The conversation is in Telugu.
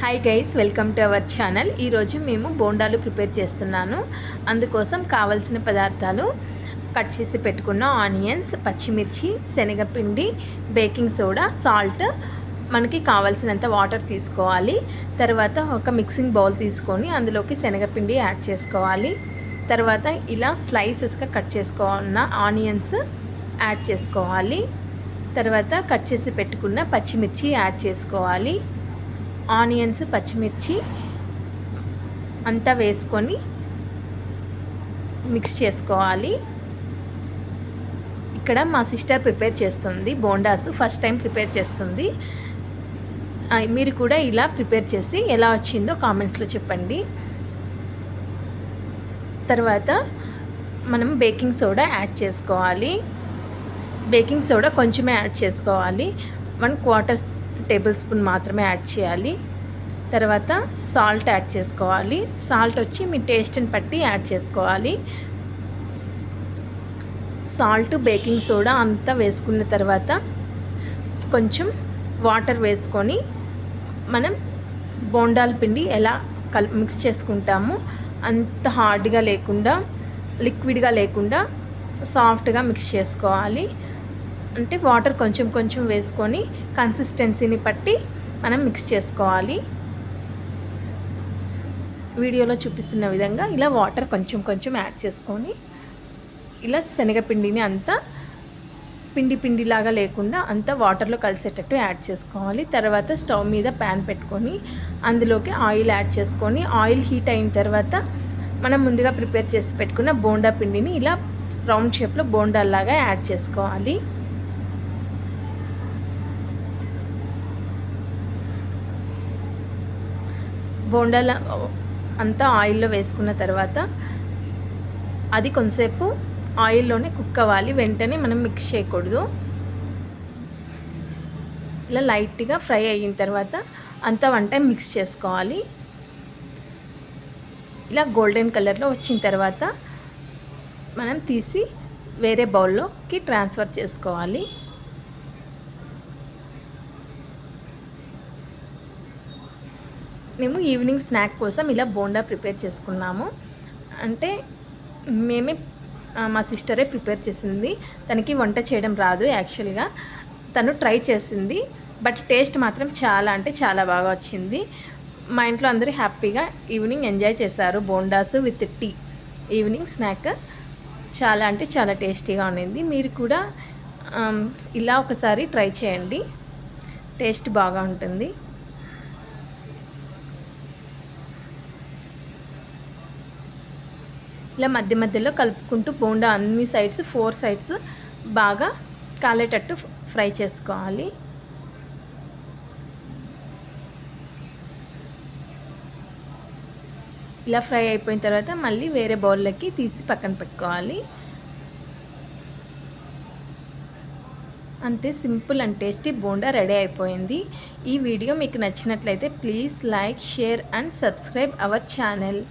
Hi guys welcome to our channel ఈరోజు మేము బోండాలు ప్రిపేర్ చేస్తున్నాను. అందుకోసం కావలసిన పదార్థాలు కట్ చేసి పెట్టుకున్న ఆనియన్స్ పచ్చిమిర్చి శనగపిండి బేకింగ్ సోడా సాల్ట్ మనకి కావాల్సినంత వాటర్ తీసుకోవాలి. తర్వాత ఒక మిక్సింగ్ బౌల్ తీసుకొని అందులోకి శనగపిండి యాడ్ చేసుకోవాలి. తర్వాత ఇలా స్లైసెస్గా కట్ చేసుకున్న ఆనియన్స్ యాడ్ చేసుకోవాలి. తర్వాత కట్ చేసి పెట్టుకున్న పచ్చిమిర్చి యాడ్ చేసుకోవాలి. ఆనియన్స్ పచ్చిమిర్చి అంతా వేసుకొని మిక్స్ చేసుకోవాలి. ఇక్కడ మా సిస్టర్ ప్రిపేర్ చేస్తుంది బోండాస్ ఫస్ట్ టైం ప్రిపేర్ చేస్తుంది. మీరు కూడా ఇలా ప్రిపేర్ చేసి ఎలా వచ్చిందో కామెంట్స్లో చెప్పండి. తర్వాత మనం బేకింగ్ సోడా యాడ్ చేసుకోవాలి. బేకింగ్ సోడా కొంచెమే యాడ్ చేసుకోవాలి. వన్ క్వార్టర్ టేబుల్ స్పూన్ మాత్రమే యాడ్ చేయాలి. తర్వాత సాల్ట్ యాడ్ చేసుకోవాలి. సాల్ట్ వచ్చి మీ టేస్ట్ని బట్టి యాడ్ చేసుకోవాలి. సాల్ట్ బేకింగ్ సోడా అంతా వేసుకున్న తర్వాత కొంచెం వాటర్ వేసుకొని మనం బోండాల పిండి ఎలా కల్ మిక్స్ చేసుకుంటాము అంత హార్డ్గా లేకుండా లిక్విడ్గా లేకుండా సాఫ్ట్గా మిక్స్ చేసుకోవాలి. అంటే వాటర్ కొంచెం కొంచెం వేసుకొని కన్సిస్టెన్సీని బట్టి మనం మిక్స్ చేసుకోవాలి. వీడియోలో చూపిస్తున్న విధంగా ఇలా వాటర్ కొంచెం కొంచెం యాడ్ చేసుకొని ఇలా శనగపిండిని అంతా పిండి పిండిలాగా లేకుండా అంతా వాటర్లో కలిసేటట్టు యాడ్ చేసుకోవాలి. తర్వాత స్టవ్ మీద ప్యాన్ పెట్టుకొని అందులోకి ఆయిల్ యాడ్ చేసుకొని ఆయిల్ హీట్ అయిన తర్వాత మనం ముందుగా ప్రిపేర్ చేసి పెట్టుకున్న బోండా పిండిని ఇలా రౌండ్ షేప్లో బోండాల్లాగా యాడ్ చేసుకోవాలి. బోండాల అంతా ఆయిల్లో వేసుకున్న తర్వాత అది కొంతసేపు ఆయిల్లోనే కుక్ అవ్వాలి. వెంటనే మనం మిక్స్ చేయకూడదు. ఇలా లైట్గా ఫ్రై అయిన తర్వాత అంతా వన్ టైం మిక్స్ చేసుకోవాలి. ఇలా గోల్డెన్ కలర్లో వచ్చిన తర్వాత మనం తీసి వేరే బౌల్లోకి ట్రాన్స్ఫర్ చేసుకోవాలి. మేము ఈవినింగ్ స్నాక్ కోసం ఇలా బోండా ప్రిపేర్ చేసుకున్నాము. అంటే మేమే మా సిస్టరే ప్రిపేర్ చేసింది. తనకి వంట చేయడం రాదు యాక్చువల్గా. తను ట్రై చేసింది. బట్ టేస్ట్ మాత్రం చాలా అంటే చాలా బాగా వచ్చింది. మా ఇంట్లో అందరూ హ్యాపీగా ఈవినింగ్ ఎంజాయ్ చేశారు. Bondas with tea. Evening snack చాలా అంటే చాలా టేస్టీగా ఉండింది. మీరు కూడా ఇలా ఒకసారి ట్రై చేయండి. టేస్ట్ బాగా ఉంటుంది. ఇలా మధ్య మధ్యలో కలుపుకుంటూ బోండా అన్ని సైడ్స్ ఫోర్ సైడ్స్ బాగా కాలేటట్టు ఫ్రై చేసుకోవాలి. ఇలా ఫ్రై అయిపోయిన తర్వాత మళ్ళీ వేరే బౌల్లోకి తీసి పక్కన పెట్టుకోవాలి. అంతే simple and tasty bonda ready అయిపోయింది. ఈ వీడియో మీకు నచ్చినట్లయితే please like share and subscribe our channel.